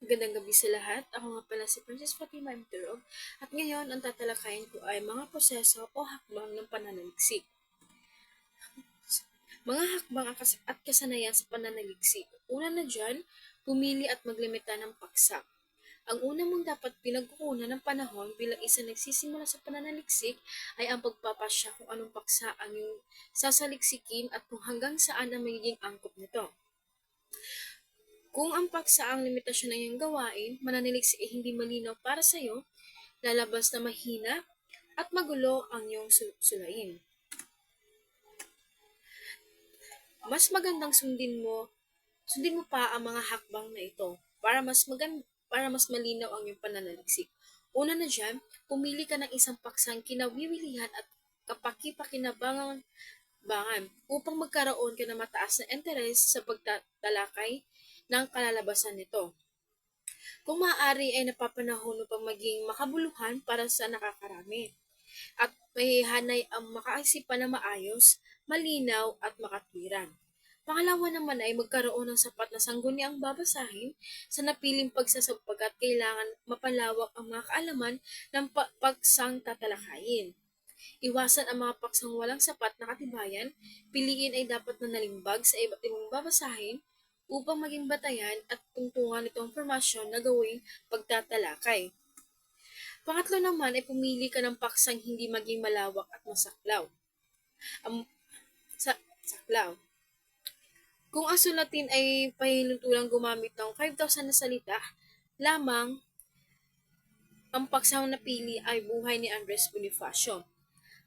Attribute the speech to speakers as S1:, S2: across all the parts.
S1: Magandang gabi sa lahat. Ako nga pala si Princess Fatima M. At ngayon ang tatalakayin ko ay mga proseso o hakbang ng pananaliksik. Mga hakbang at kasanayan sa pananaliksik. Una na dyan, pumili at maglimita ng paksa. Ang una mong dapat pinagkukunan ng panahon bilang isa nagsisimula sa pananaliksik ay ang pagpapasya kung anong paksa ang iyong sasaliksikin at kung hanggang saan ang magiging angkop nito. Kung ang paksa ang limitasyon ng iyong gawain, mananaliksik ay hindi malinaw para sa iyo, lalabas na mahina at magulo ang iyong su- sulain. Mas magandang sundin mo, sundin mo pa ang mga hakbang na ito para mas magan para mas malinaw ang iyong pananaliksik. Una na dyan, pumili ka ng isang paksang kinawiwilihan at kapaki-pakinabangan bangan upang magkaroon ka ng mataas na interes sa pagtatalakay ng kalalabasan nito. Kung maaari ay napapanahon upang maging makabuluhan para sa nakakarami at mahihanay ang makaisipan na maayos, malinaw at makatwiran. Pangalawa naman ay magkaroon ng sapat na sangguniang babasahin sa napiling pagsasapagkat kailangan mapalawak ang mga kaalaman ng pa- paksang tatalakayin. Iwasan ang mga paksang walang sapat na katibayan, piliin ay dapat na nalimbag sa iba't ibang babasahin upang maging batayan at tungtungan itong formasyon na gawing pagtatalakay. Pangatlo naman ay pumili ka ng paksang hindi maging malawak at masaklaw. Ang sa, saklaw. Kung ang sulatin ay pahinutulang gumamit ng 5,000 na salita, lamang ang paksang napili ay buhay ni Andres Bonifacio.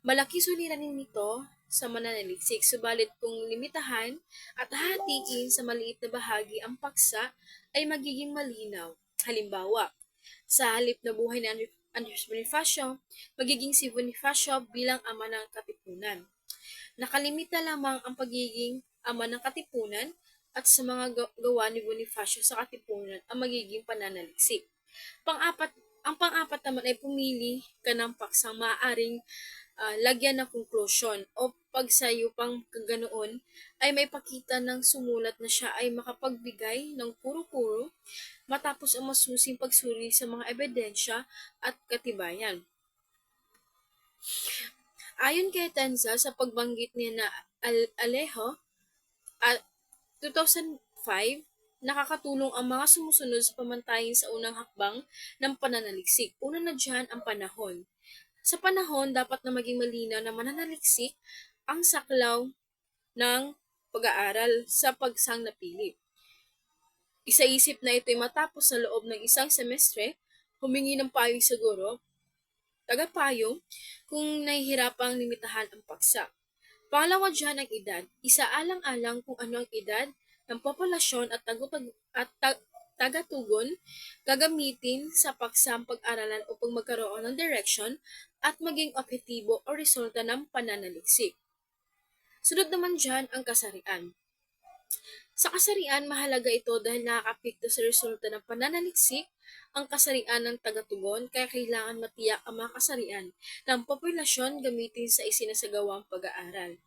S1: Malaki suliranin nito sa mananaliksik, subalit kung limitahan at hahatiin sa maliit na bahagi ang paksa ay magiging malinaw. Halimbawa, sa halip na buhay ni Andre- Andres Bonifacio, magiging si Bonifacio bilang ama ng katipunan. Nakalimita lamang ang pagiging ama ng katipunan at sa mga ga- gawa ni Bonifacio sa katipunan ang magiging pananaliksik. Pang-apat, ang pang-apat naman ay pumili ka ng paksang maaaring ah, lagyan ng conclusion o pagsayo pang kaganoon ay may pakita ng sumulat na siya ay makapagbigay ng puro-puro matapos ang masusing pagsuri sa mga ebidensya at katibayan. Ayon kay Tenza sa pagbanggit niya na Al- Alejo, at 2005, nakakatulong ang mga sumusunod sa pamantayin sa unang hakbang ng pananaliksik. Una na dyan ang panahon. Sa panahon, dapat na maging malinaw na mananaliksik ang saklaw ng pag-aaral sa pagsang napili. Isaisip na ito'y matapos sa loob ng isang semestre, humingi ng payo sa guro, tagapayo, kung nahihirapang limitahan ang paksa. Pangalawa dyan ang edad. Isaalang-alang kung ano ang edad ng populasyon at, tagutag- at ta- tagatugon gagamitin sa paksang pag-aralan upang magkaroon ng direction at maging objektibo o resulta ng pananaliksik. Sunod naman dyan ang kasarian. Sa kasarian, mahalaga ito dahil nakakapekto sa resulta ng pananaliksik ang kasarian ng tagatugon kaya kailangan matiyak ang mga kasarian ng populasyon gamitin sa isinasagawang pag-aaral.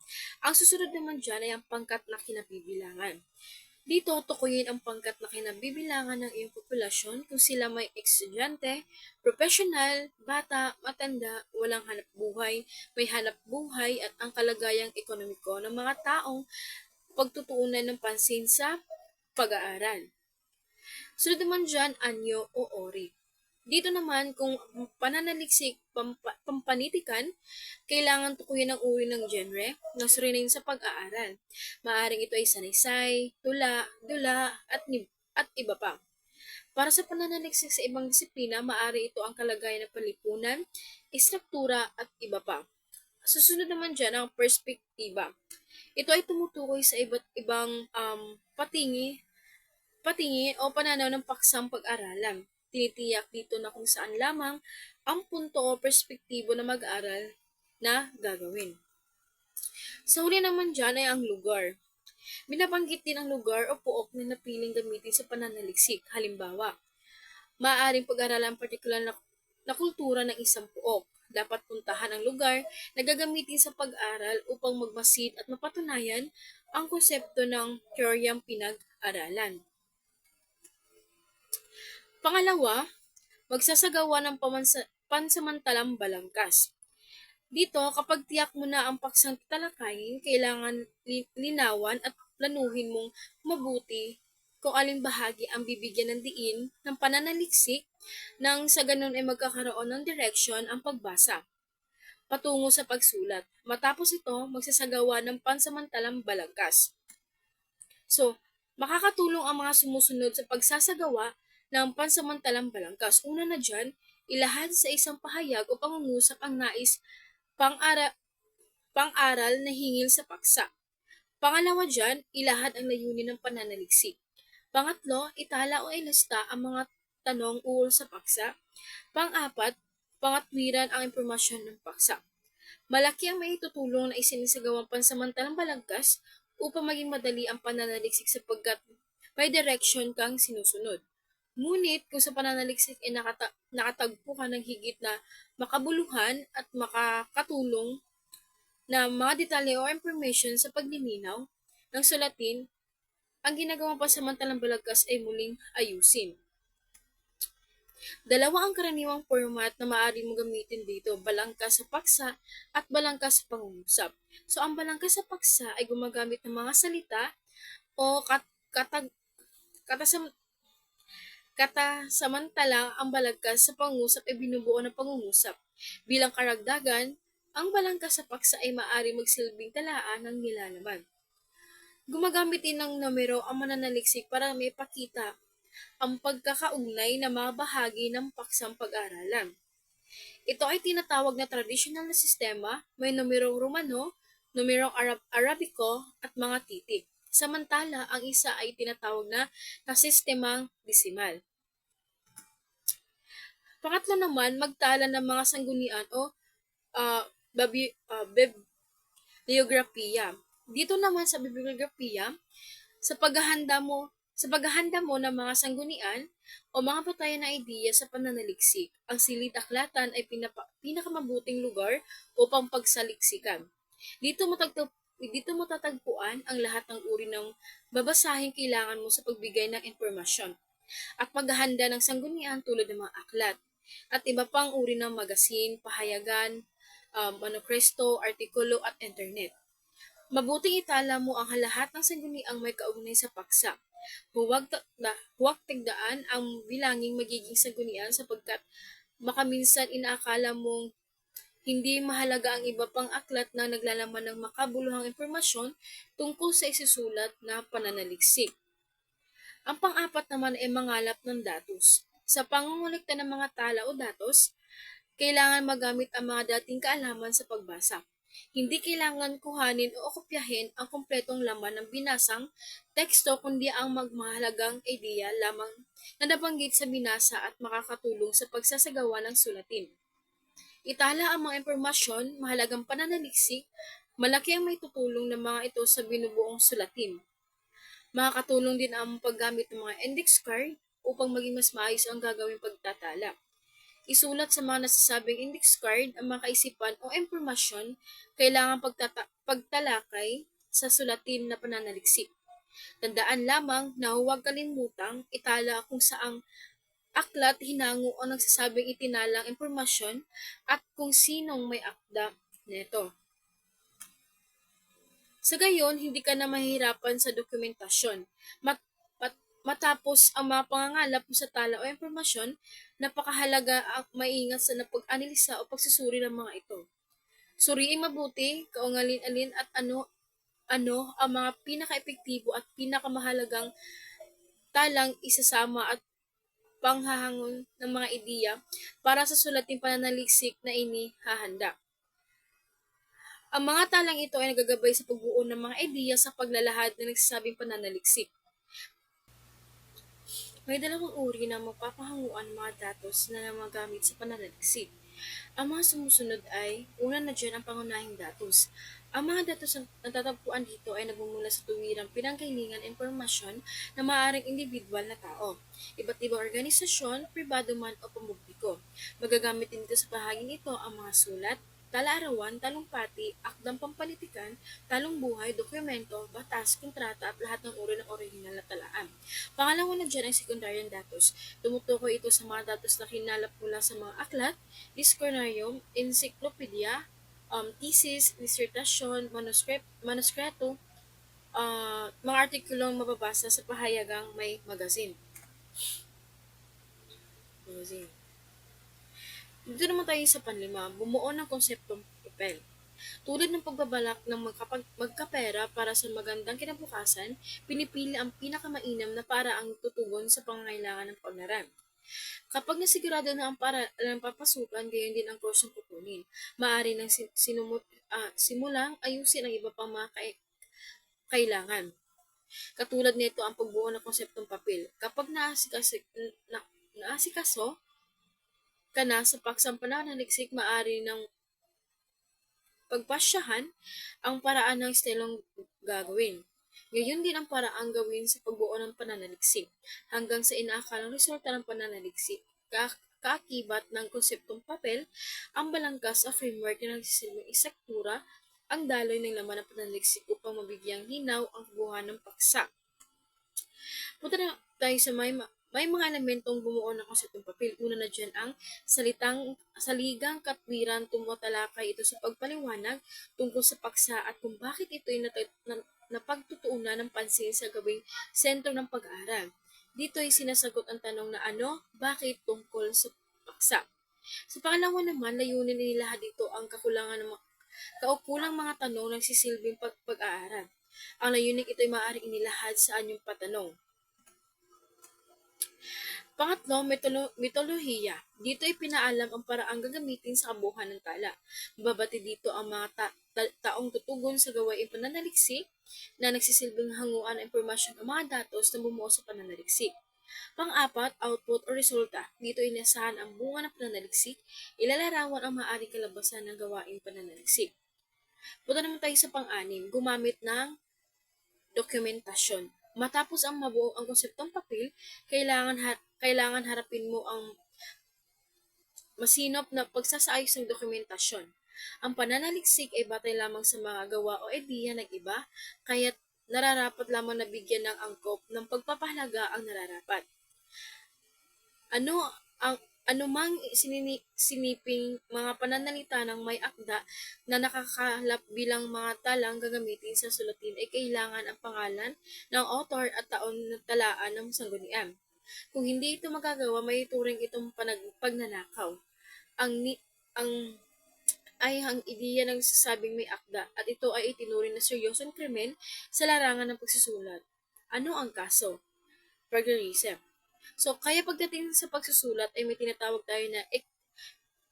S1: Ang susunod naman dyan ay ang pangkat na kinabibilangan. Dito, tukuyin ang pangkat na kinabibilangan ng iyong populasyon kung sila may estudyante, profesional, bata, matanda, walang hanap buhay, may hanap buhay at ang kalagayang ekonomiko ng mga taong pagtutuunan ng pansin sa pag-aaral. Sunod naman dyan, anyo o ori. Dito naman, kung pananaliksik, pampa- pampanitikan, kailangan tukuyin ang uri ng genre ng surinain sa pag-aaral. Maaring ito ay sanaysay, tula, dula, at, at iba pa. Para sa pananaliksik sa ibang disiplina, maaari ito ang kalagayan ng palipunan, istruktura, at iba pa. Susunod naman dyan ang perspektiba. Ito ay tumutukoy sa iba't ibang um, patingi, patingi o pananaw ng paksang pag-aralan. Tinitiyak dito na kung saan lamang ang punto o perspektibo na mag-aral na gagawin. Sa huli naman dyan ay ang lugar. Binabanggit din ang lugar o puok na napiling gamitin sa pananaliksik. Halimbawa, maaaring pag-aralan ang partikular na, na kultura ng isang puok. Dapat puntahan ang lugar na gagamitin sa pag-aral upang magmasid at mapatunayan ang konsepto ng teoryang pinag-aralan. Pangalawa, magsasagawa ng pamansa- pansamantalang balangkas. Dito, kapag tiyak mo na ang paksang talakayin, kailangan li- linawan at planuhin mong mabuti kung alin bahagi ang bibigyan ng diin ng pananaliksik nang sa ganun ay magkakaroon ng direksyon ang pagbasa patungo sa pagsulat. Matapos ito, magsasagawa ng pansamantalang balangkas. So, makakatulong ang mga sumusunod sa pagsasagawa ng pansamantalang balangkas. Una na dyan, ilahad sa isang pahayag o pangungusap ang nais pang-ara, pang-aral na hingil sa paksa. Pangalawa dyan, ilahad ang layunin ng pananaliksik. Pangatlo, itala o ilasta ang mga tanong uol sa paksa. Pang-apat, pangatwiran ang impormasyon ng paksa. Malaki ang maitutulong na isinisagawang pansamantalang balagkas upang maging madali ang pananaliksik sapagkat may direction kang sinusunod. Ngunit kung sa pananaliksik ay nakata- nakatagpo ka ng higit na makabuluhan at makakatulong na mga detalye o information sa paglilinaw ng sulatin, ang ginagawang pansamantalang balagkas ay muling ayusin. Dalawa ang karaniwang format na maaari mo gamitin dito, balangkas sa paksa at balangkas sa pangungusap. So, ang balangkas sa paksa ay gumagamit ng mga salita o kat katag katasam katasamantala ang balangkas sa pangungusap ay binubuo ng pangungusap. Bilang karagdagan, ang balangkas sa paksa ay maaari magsilbing talaan ng nilalaman. Gumagamit din ng numero ang mananaliksik para may pakita ang pagkakaugnay na mga bahagi ng paksang pag-aralan. Ito ay tinatawag na traditional na sistema, may numerong Romano, numerong Arab Arabico at mga titik. Samantala, ang isa ay tinatawag na na sistemang desimal. Pangatlo naman, magtala ng mga sanggunian o uh, babi, uh, bibliografiya. Dito naman sa bibliografiya, sa paghahanda mo sa paghahanda mo ng mga sanggunian o mga patayan na ideya sa pananaliksik, ang silid-aklatan ay pinapa- pinakamabuting lugar upang pagsaliksikan. Dito matagtap dito matatagpuan ang lahat ng uri ng babasahing kailangan mo sa pagbigay ng impormasyon at paghahanda ng sanggunian tulad ng mga aklat at iba pang uri ng magasin, pahayagan, um, manokresto, artikulo at internet. Mabuting itala mo ang lahat ng sangguniang may kaugnay sa paksa Huwag, ta- na, huwag tigdaan ang bilanging magiging sagunian sapagkat makaminsan inaakala mong hindi mahalaga ang iba pang aklat na naglalaman ng makabuluhang impormasyon tungkol sa isusulat na pananaliksik. Ang pang-apat naman ay mangalap ng datos. Sa pangungulikta ng mga tala o datos, kailangan magamit ang mga dating kaalaman sa pagbasa. Hindi kailangan kuhanin o kopyahin ang kompletong laman ng binasang teksto kundi ang magmahalagang ideya lamang na nabanggit sa binasa at makakatulong sa pagsasagawa ng sulatin. Itala ang mga impormasyon, mahalagang pananaliksik, malaki ang may tutulong ng mga ito sa binubuong sulatin. Makakatulong din ang paggamit ng mga index card upang maging mas maayos ang gagawing pagtatala. Isulat sa mga nasasabing index card ang mga kaisipan o impormasyon kailangan pagtata- pagtalakay sa sulatin na pananaliksik. Tandaan lamang na huwag kalimutang itala kung saang aklat hinango o nagsasabing itinalang impormasyon at kung sinong may akda nito. Sa gayon, hindi ka na mahihirapan sa dokumentasyon. Mat- Matapos ang mga pangangalap sa tala o impormasyon, napakahalaga ang maingat sa napag-analisa o pagsusuri ng mga ito. Suriin mabuti kung alin-alin at ano ano ang mga pinaka-epektibo at pinakamahalagang talang isasama at panghahangon ng mga ideya para sa sulating pananaliksik na inihahanda. Ang mga talang ito ay nagagabay sa pagbuo ng mga ideya sa paglalahad na nagsasabing pananaliksik. May dalawang uri ng mapapahanguan mga datos na namagamit sa pananaliksik. Ang mga sumusunod ay, una na dyan ang pangunahing datos. Ang mga datos na natatagpuan dito ay nagmumula sa tuwirang pinanggalingan impormasyon na maaaring individual na tao, iba't ibang organisasyon, pribado man o pampubliko. Magagamit din dito sa bahaging ito ang mga sulat, tala-arawan, talumpati, akdang pampalitikan, talong buhay, dokumento, batas, kontrata at lahat ng uri ng orihinal na talaan. Pangalawa na dyan ay sekundaryang datos. Tumutukoy ito sa mga datos na kinalap mula sa mga aklat, diskonaryum, encyclopedia, um, thesis, dissertasyon, manuscript, manuskreto, uh, mga artikulong mababasa sa pahayagang may magazine. Magazine. Dito naman tayo sa panlima, bumuo ng konseptong papel. Tulad ng pagbabalak ng magkapag, magkapera para sa magandang kinabukasan, pinipili ang pinakamainam na paraang tutugon sa pangangailangan ng paunlaran. Kapag nasigurado na ang para ng papasukan, gayon din ang kursong kukunin. Maaari nang sinumut, uh, simulang ayusin ang iba pang mga kai- kailangan. Katulad nito ang pagbuo ng konseptong papel. Kapag naasikaso, na, naasikaso ka na sa pagsampana ng liksik, maaari ng pagpasyahan ang paraan ng estelong gagawin. Ngayon din ang paraang gawin sa pagbuo ng pananaliksik hanggang sa inaakalang resulta ng pananaliksik. Ka kaakibat ng konseptong papel, ang balangkas sa framework na nagsisilbing isektura ang daloy ng laman ng pananaliksik upang mabigyang hinaw ang buha ng paksa. Punta na tayo sa may, may mga elementong bumuo ng konseptong papel. Una na dyan ang salitang saligang katwiran tumatalakay ito sa pagpaliwanag tungkol sa paksa at kung bakit ito ay napagtutuunan ng pansin sa gawing sentro ng pag-aaral. Dito ay sinasagot ang tanong na ano, bakit tungkol sa paksa. Sa pangalawa naman, layunin nila dito ang kakulangan ng kaukulang mga tanong ng sisilbing pag- pag-aaral. Ang layunin ito ay maaaring inilahad sa anyong patanong. Pangatlo, mitolo- mitolohiya. Dito ay pinaalam ang paraang gagamitin sa kabuhan ng tala. Babati dito ang mga ta- ta- taong tutugon sa gawain pananaliksik na nagsisilbing hanguan ng impormasyon o mga datos na bumuo sa pananaliksik. Pang-apat, output o resulta. Dito inasahan ang bunga ng pananaliksik, ilalarawan ang maaaring kalabasan ng gawain pananaliksik. Punta naman tayo sa pang-anim, gumamit ng dokumentasyon. Matapos ang mabuo ang konseptong papel, kailangan ha- kailangan harapin mo ang masinop na pagsasaayos ng dokumentasyon. Ang pananaliksik ay batay lamang sa mga gawa o ideya ng iba, kaya nararapat lamang na bigyan ng angkop ng pagpapahalaga ang nararapat. Ano ang anumang sinini, siniping mga pananalita ng may akda na nakakalap bilang mga talang gagamitin sa sulatin ay kailangan ang pangalan ng author at taon na talaan ng sanggunian. Kung hindi ito magagawa, may turing itong panag, pagnanakaw. Ang, ni, ang ay ang ideya ng sasabing may akda at ito ay itinuring na seryosong krimen sa larangan ng pagsusulat. Ano ang kaso? Plagiarism. So, kaya pagdating sa pagsusulat ay may tinatawag tayo na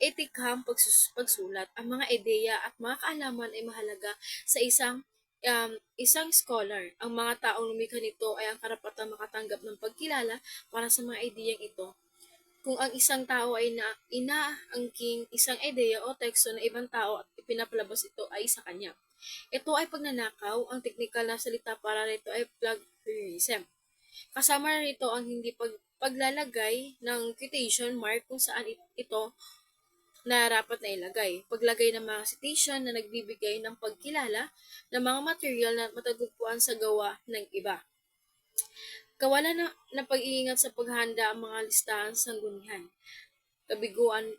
S1: etikang pagsus- pagsulat. Ang mga ideya at mga kaalaman ay mahalaga sa isang um, isang scholar. Ang mga taong lumikha nito ay ang karapatang makatanggap ng pagkilala para sa mga ideyang ito. Kung ang isang tao ay na, inaangking isang ideya o teksto ng ibang tao at ipinapalabas ito ay sa kanya. Ito ay pagnanakaw, ang teknikal na salita para rito ay plagiarism. Kasama rito ang hindi pag, paglalagay ng quotation mark kung saan ito na rapat na ilagay. Paglagay ng mga citation na nagbibigay ng pagkilala ng mga material na matagpuan sa gawa ng iba. Kawalan na, na pag-iingat sa paghanda ang mga listahan sa sanggunian. Kabiguan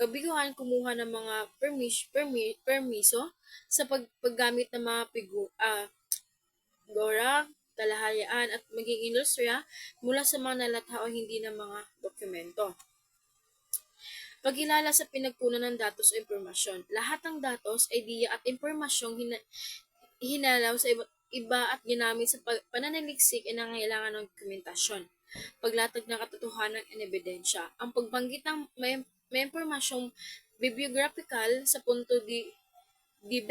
S1: kabiguan kumuha ng mga permis, permi, permiso sa pag, paggamit ng mga pigu, uh, gora, talahayaan at maging industriya mula sa mga nalatha o hindi ng mga dokumento. Pagkilala sa pinagkunan ng datos o impormasyon. Lahat ng datos, idea at impormasyong hina- hinalaw sa iba, iba at ginamit sa pananaliksik ay nangailangan ng dokumentasyon. Paglatag ng katotohanan at ebidensya. Ang pagbanggit ng may, may impormasyong bibliographical sa punto di di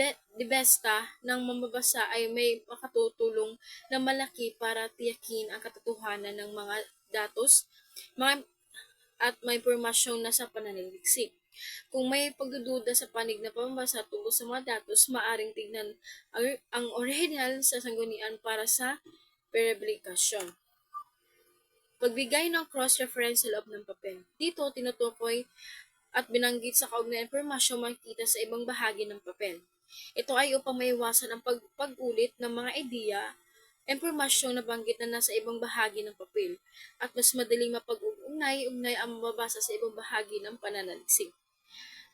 S1: besta ng mamabasa ay may makatutulong na malaki para tiyakin ang katotohanan ng mga datos mga, at may impormasyong nasa pananaliksik. Kung may pagdududa sa panig na pamabasa tungkol sa mga datos, maaring tignan ang, ang original sa sanggunian para sa verifikasyon. Pagbigay ng cross-reference sa loob ng papel. Dito, tinutukoy at binanggit sa kaugnay impormasyon makikita sa ibang bahagi ng papel. Ito ay upang maiwasan ang pag- pag-ulit ng mga ideya, impormasyong nabanggit na nasa ibang bahagi ng papel, at mas madaling mapag-ugnay-ugnay ang mababasa sa ibang bahagi ng pananaliksik.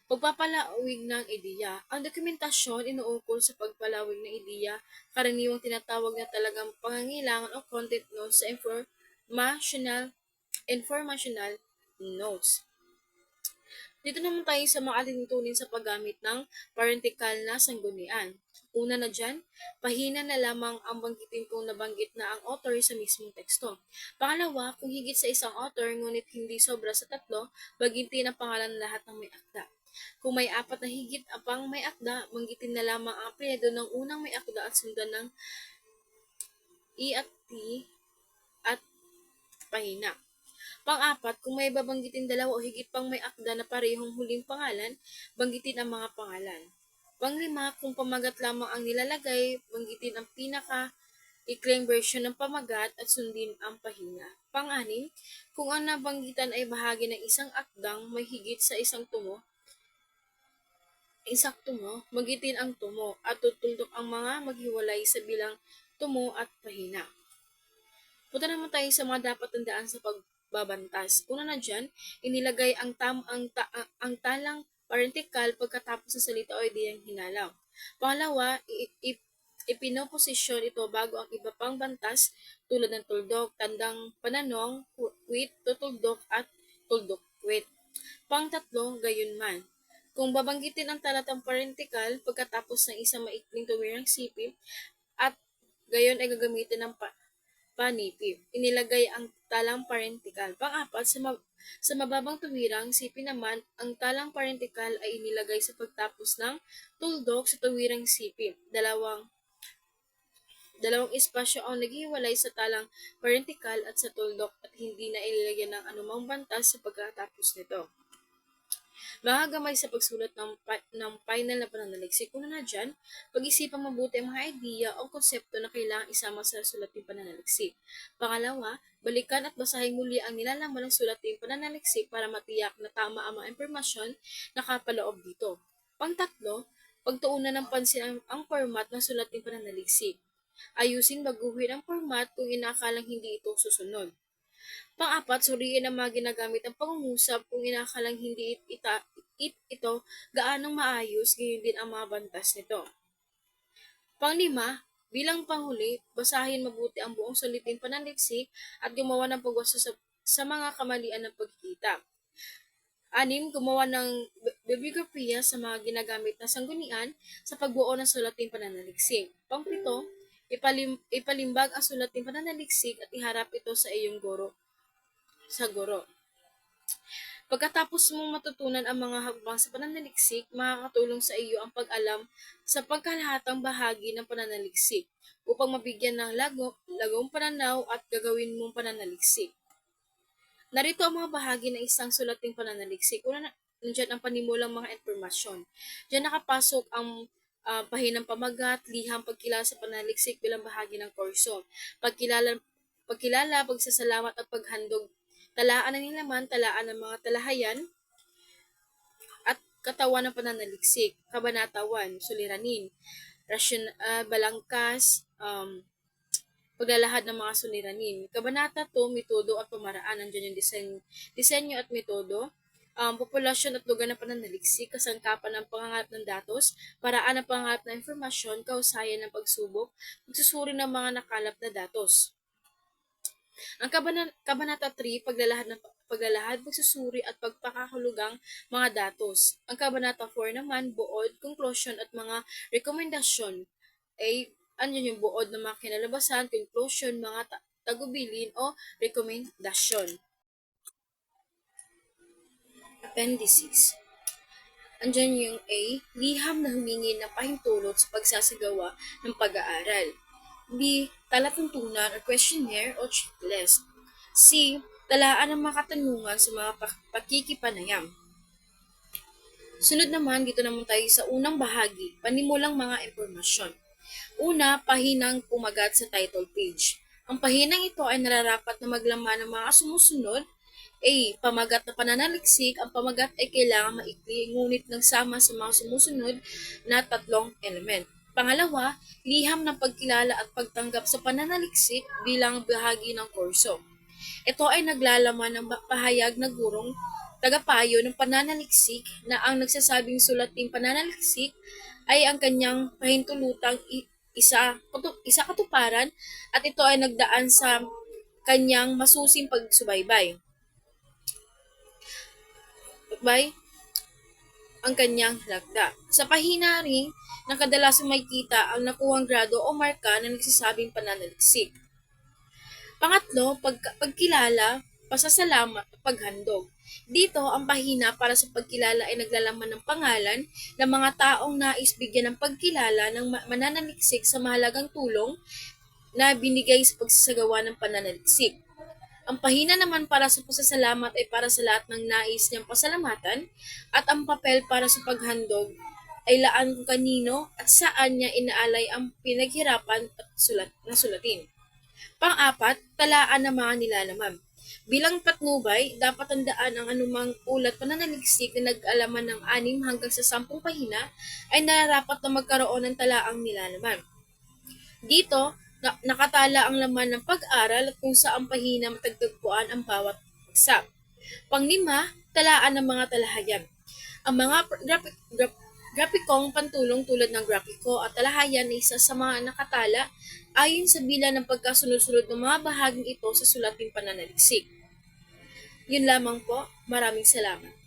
S1: Pagpapalawig ng ideya. Ang dokumentasyon inuukol sa pagpalawig ng ideya, karaniwang tinatawag na talagang pangangailangan o content notes sa informational, informational notes. Dito naman tayo sa mga alintunin sa paggamit ng parentikal na sanggunian. Una na dyan, pahina na lamang ang banggitin kung nabanggit na ang author sa mismong teksto. Pangalawa, kung higit sa isang author ngunit hindi sobra sa tatlo, bagintin ang pangalan ng lahat ng may akda. Kung may apat na higit apang may akda, banggitin na lamang ang apelyido ng unang may akda at sundan ng I at T at pahina. Pang-apat, kung may babanggitin dalawa o higit pang may akda na parehong huling pangalan, banggitin ang mga pangalan. Panglima, kung pamagat lamang ang nilalagay, banggitin ang pinaka ikling version ng pamagat at sundin ang pahina. Pang-anim, kung ang nabanggitan ay bahagi ng isang akdang may higit sa isang tumo, isang tumo, magitin ang tumo at tutuldok ang mga maghiwalay sa bilang tumo at pahina. Punta naman tayo sa mga dapat tandaan sa pagbabantas. Una na dyan, inilagay ang, tam, ang, ta, ang, ang talang parentikal pagkatapos ng salita o ideyang hinalaw. Pangalawa, ipinoposisyon ito bago ang iba pang bantas tulad ng tuldok, tandang pananong, kwit, tutuldok at tuldok kwit. Pangtatlo, gayon man. Kung babanggitin ang talatang parentikal pagkatapos ng isang maikling tuwirang sipip at gayon ay gagamitin ng pa, panipip. Inilagay ang talang parentikal. Pang-apat, sa, ma- sa mababang tuwirang sipin naman, ang talang parentikal ay inilagay sa pagtapos ng tuldok sa tuwirang sipip. Dalawang dalawang espasyo ang naghiwalay sa talang parentikal at sa tuldok at hindi na ililagyan ng anumang bantas sa pagkatapos nito. Mga gamay sa pagsulat ng, ng final na pananaliksik. Una na dyan, pag-isipang mabuti ang mga idea o konsepto na kailangang isama sa sulating pananaliksik. Pangalawa, balikan at basahin muli ang nilalaman ng sulating pananaliksik para matiyak na tama ang mga impormasyon na kapaloob dito. Pangtatlo, pagtuunan ng pansin ang, ang format ng sulating pananaliksik. Ayusin baguhin ang format kung inakalang hindi ito susunod. Pang-apat, suriin ang mga ginagamit ang pangungusap kung inakalang hindi it, ita, it, ito gaanong maayos, gayon din ang mga bantas nito. Panglima, bilang panghuli, basahin mabuti ang buong suliting pananliksik at gumawa ng pagwasto sa, sa mga kamalian ng pagkikita. Anim, gumawa ng bi- bibliografiya sa mga ginagamit na sanggunian sa pagbuo ng sulating pananaliksik. Pangpito, ipalim, ipalimbag ang sulating pananaliksik at iharap ito sa iyong guro sa guro. Pagkatapos mong matutunan ang mga hakbang sa pananaliksik, makakatulong sa iyo ang pag-alam sa pagkalahatang bahagi ng pananaliksik upang mabigyan ng lago, lagong pananaw at gagawin mong pananaliksik. Narito ang mga bahagi ng isang sulating pananaliksik. Una na, nandiyan ang panimulang mga impormasyon. Diyan nakapasok ang uh, pahinang pamagat, liham pagkilala sa pananaliksik bilang bahagi ng kurso. Pagkilala, pagkilala, pagsasalamat at paghandog talaan ng nilaman, talaan ng mga talahayan, at katawan ng pananaliksik, kabanatawan, suliranin, rasyon, uh, balangkas, um, paglalahad ng mga suliranin. Kabanata 2, metodo at pamaraan. Nandiyan yung disenyo, disenyo at metodo. Um, populasyon at lugar ng pananaliksik, kasangkapan ng pangangalap ng datos, paraan ng pangangalap ng informasyon, kausayan ng pagsubok, pagsusuri ng mga nakalap na datos. Ang kabana- kabanata 3, paglalahad ng paglalahad, pagsusuri at pagpakahulugang mga datos. Ang kabanata 4 naman, buod, conclusion at mga rekomendasyon ay ano yung buod ng mga kinalabasan, conclusion, mga ta- tagubilin o rekomendasyon. Appendices. Andyan yung A, liham na humingi ng pahintulot sa pagsasagawa ng pag-aaral. B. Talatuntunan or questionnaire o checklist. C. Talaan ng mga katanungan sa mga pak- pakikipanayam. Sunod naman, dito naman tayo sa unang bahagi, panimulang mga impormasyon. Una, pahinang pumagat sa title page. Ang pahinang ito ay nararapat na maglaman ng mga sumusunod A. Pamagat na pananaliksik. Ang pamagat ay kailangan maikli, ngunit nagsama sa mga sumusunod na tatlong element. Pangalawa, liham ng pagkilala at pagtanggap sa pananaliksik bilang bahagi ng kurso. Ito ay naglalaman ng pahayag na gurong tagapayo ng pananaliksik na ang nagsasabing sulat ng pananaliksik ay ang kanyang pahintulutang isa, isa katuparan at ito ay nagdaan sa kanyang masusing pagsubaybay. By ang kanyang lagda. Sa pahina ring na kadalasang makikita ang nakuhang grado o marka na nagsasabing pananaliksik. Pangatlo, pag, pagkilala, pasasalamat at paghandog. Dito, ang pahina para sa pagkilala ay naglalaman ng pangalan ng mga taong nais bigyan ng pagkilala ng ma- mananaliksik sa mahalagang tulong na binigay sa pagsasagawa ng pananaliksik. Ang pahina naman para sa pasasalamat ay para sa lahat ng nais niyang pasalamatan at ang papel para sa paghandog ay laan kung kanino at saan niya inaalay ang pinaghirapan at sulat na sulatin. Pang-apat, talaan ng mga nilalaman. Bilang patnubay, dapat tandaan ang anumang ulat pananaliksik na nag-alaman ng anim hanggang sa sampung pahina ay nararapat na magkaroon ng talaang nilalaman. Dito, na- nakatala ang laman ng pag-aral at kung saan pahina matagtagpuan ang bawat bagsak. Panglima, talaan ng mga talahayan. Ang mga pr- grapi- grap- grapikong pantulong tulad ng grapiko at talahayan ay isa sa mga nakatala ayon sa bilang ng pagkasunod-sunod ng mga bahaging ito sa sulating pananaliksik. Yun lamang po. Maraming salamat.